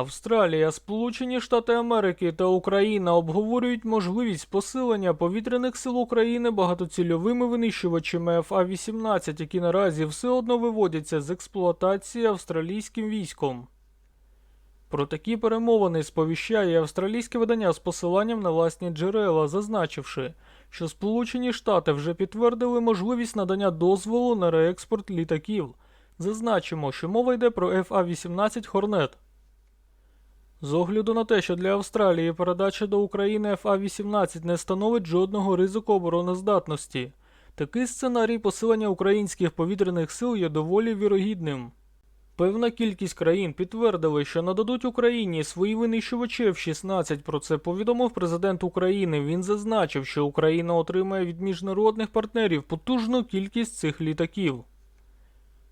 Австралія, Сполучені Штати Америки та Україна обговорюють можливість посилення повітряних сил України багатоцільовими винищувачами ФА-18, які наразі все одно виводяться з експлуатації австралійським військом. Про такі перемовини сповіщає австралійське видання з посиланням на власні джерела, зазначивши, що Сполучені Штати вже підтвердили можливість надання дозволу на реекспорт літаків. Зазначимо, що мова йде про ФА-18 Хорнет. З огляду на те, що для Австралії передача до України ФА-18 не становить жодного ризику обороноздатності, такий сценарій посилення українських повітряних сил є доволі вірогідним. Певна кількість країн підтвердили, що нададуть Україні свої винищувачі F-16. Про це повідомив президент України. Він зазначив, що Україна отримає від міжнародних партнерів потужну кількість цих літаків.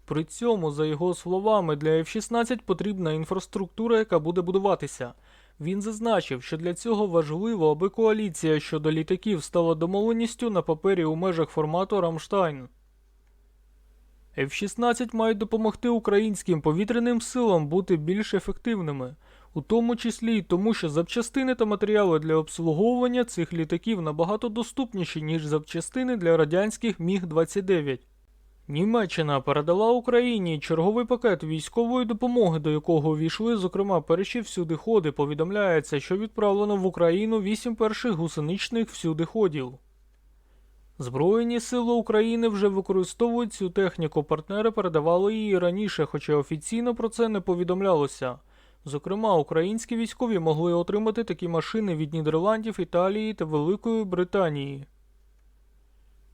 При цьому, за його словами, для F-16 потрібна інфраструктура, яка буде будуватися. Він зазначив, що для цього важливо, аби коаліція щодо літаків стала домовленістю на папері у межах формату Рамштайн. F-16 мають допомогти українським повітряним силам бути більш ефективними, у тому числі й тому, що запчастини та матеріали для обслуговування цих літаків набагато доступніші, ніж запчастини для радянських Міг-29. Німеччина передала Україні черговий пакет військової допомоги, до якого увійшли, зокрема, перші всюдиходи. Повідомляється, що відправлено в Україну 8 перших гусеничних всюдиходів. Збройні сили України вже використовують цю техніку. Партнери передавали її раніше, хоча офіційно про це не повідомлялося. Зокрема, українські військові могли отримати такі машини від Нідерландів, Італії та Великої Британії.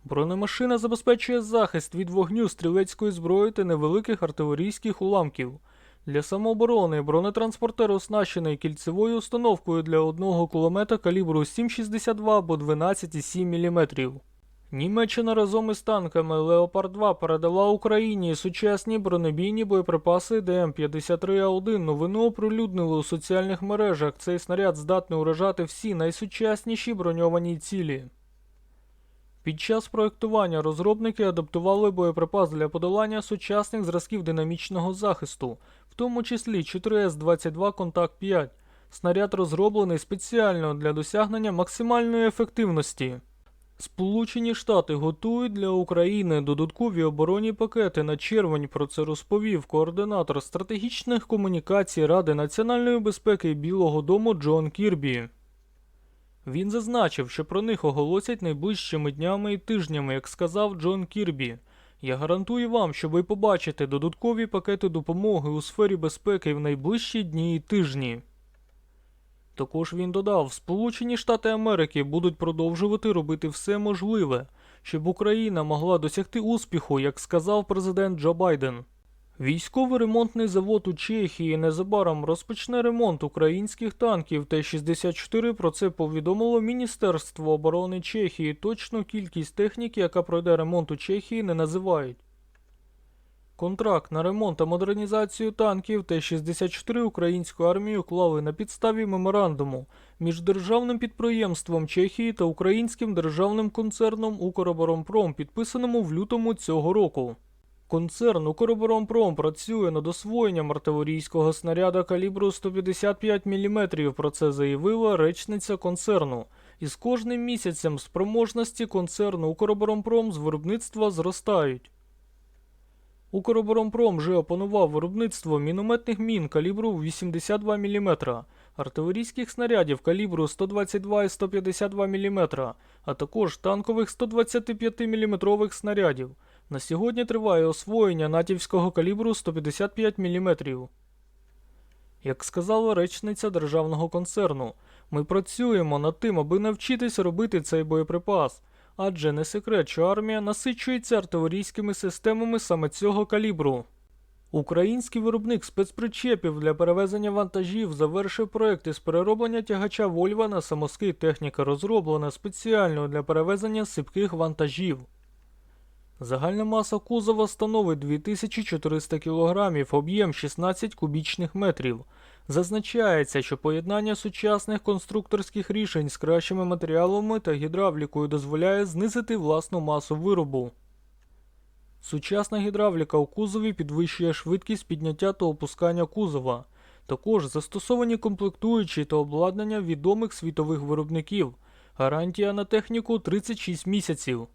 Бронемашина забезпечує захист від вогню стрілецької зброї та невеликих артилерійських уламків. Для самооборони бронетранспортер оснащений кільцевою установкою для одного кулемета калібру 7,62 або 12,7 мм. Німеччина разом із танками Леопард 2 передала Україні сучасні бронебійні боєприпаси ДМ-53А1. Новину оприлюднили у соціальних мережах. Цей снаряд здатний уражати всі найсучасніші броньовані цілі. Під час проєктування розробники адаптували боєприпас для подолання сучасних зразків динамічного захисту, в тому числі 4С-22 Контакт 5. Снаряд розроблений спеціально для досягнення максимальної ефективності. Сполучені Штати готують для України додаткові оборонні пакети на червень. Про це розповів координатор стратегічних комунікацій Ради національної безпеки Білого Дому Джон Кірбі. Він зазначив, що про них оголосять найближчими днями і тижнями, як сказав Джон Кірбі. Я гарантую вам, що ви побачите додаткові пакети допомоги у сфері безпеки в найближчі дні і тижні. Також він додав, Сполучені Штати Америки будуть продовжувати робити все можливе, щоб Україна могла досягти успіху, як сказав президент Джо Байден. Військовий ремонтний завод у Чехії незабаром розпочне ремонт українських танків Т-64. Про це повідомило Міністерство оборони Чехії. Точну кількість техніки, яка пройде ремонт у Чехії, не називають. Контракт на ремонт та модернізацію танків Т-64 українську армію уклали на підставі меморандуму між державним підприємством Чехії та українським державним концерном Укроборонпром, підписаному в лютому цього року. Концерн Укроборонпром працює над освоєнням артилерійського снаряда калібру 155 мм, про це заявила речниця концерну. І з кожним місяцем спроможності концерну Укроборонпром з виробництва зростають. Укроборонпром вже опанував виробництво мінометних мін калібру 82 мм, артилерійських снарядів калібру 122 і 152 мм, а також танкових 125 мм снарядів. На сьогодні триває освоєння натівського калібру 155 мм. Як сказала речниця державного концерну, ми працюємо над тим, аби навчитись робити цей боєприпас, адже не секрет, що армія насичується артилерійськими системами саме цього калібру. Український виробник спецпричепів для перевезення вантажів завершив проект із перероблення тягача Вольва на самоскид. Техніка розроблена спеціально для перевезення сипких вантажів. Загальна маса кузова становить 2400 кг, об'єм 16 кубічних метрів. Зазначається, що поєднання сучасних конструкторських рішень з кращими матеріалами та гідравлікою дозволяє знизити власну масу виробу. Сучасна гідравліка у кузові підвищує швидкість підняття та опускання кузова. Також застосовані комплектуючі та обладнання відомих світових виробників. Гарантія на техніку 36 місяців.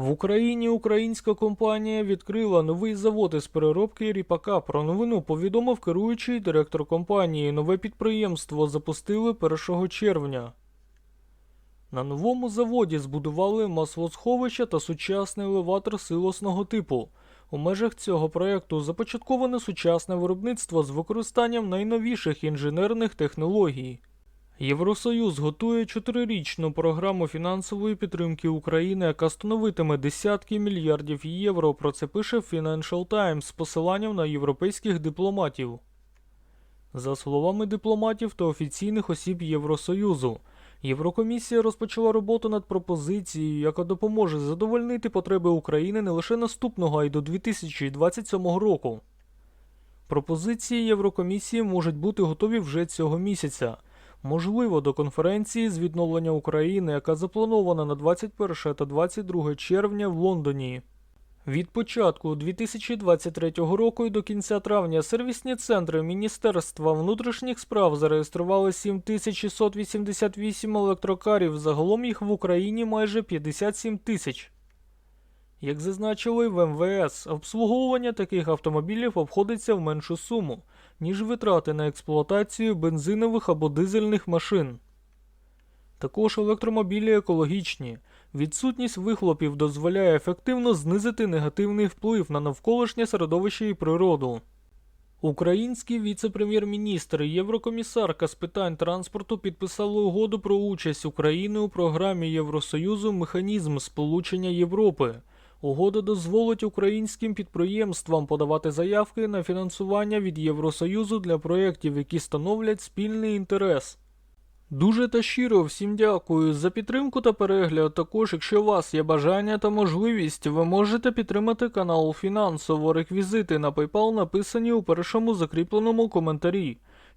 В Україні українська компанія відкрила новий завод із переробки ріпака. Про новину повідомив керуючий директор компанії. Нове підприємство запустили 1 червня. На новому заводі збудували маслосховище та сучасний елеватор силосного типу. У межах цього проєкту започатковане сучасне виробництво з використанням найновіших інженерних технологій. Євросоюз готує чотирирічну програму фінансової підтримки України, яка становитиме десятки мільярдів євро. Про це пише Financial Times з посиланням на європейських дипломатів. За словами дипломатів та офіційних осіб Євросоюзу, Єврокомісія розпочала роботу над пропозицією, яка допоможе задовольнити потреби України не лише наступного, а й до 2027 року. Пропозиції Єврокомісії можуть бути готові вже цього місяця. Можливо, до конференції з відновлення України, яка запланована на 21 та 22 червня в Лондоні. Від початку 2023 року і до кінця травня сервісні центри Міністерства внутрішніх справ зареєстрували 7688 електрокарів, загалом їх в Україні майже 57 тисяч. Як зазначили в МВС, обслуговування таких автомобілів обходиться в меншу суму, ніж витрати на експлуатацію бензинових або дизельних машин. Також електромобілі екологічні. Відсутність вихлопів дозволяє ефективно знизити негативний вплив на навколишнє середовище і природу. Український віце-прем'єр-міністр і єврокомісарка з питань транспорту підписали угоду про участь України у програмі Євросоюзу Механізм Сполучення Європи. Угода дозволить українським підприємствам подавати заявки на фінансування від Євросоюзу для проєктів, які становлять спільний інтерес. Дуже та щиро всім дякую за підтримку та перегляд. Також, якщо у вас є бажання та можливість, ви можете підтримати канал фінансово. Реквізити на PayPal написані у першому закріпленому коментарі.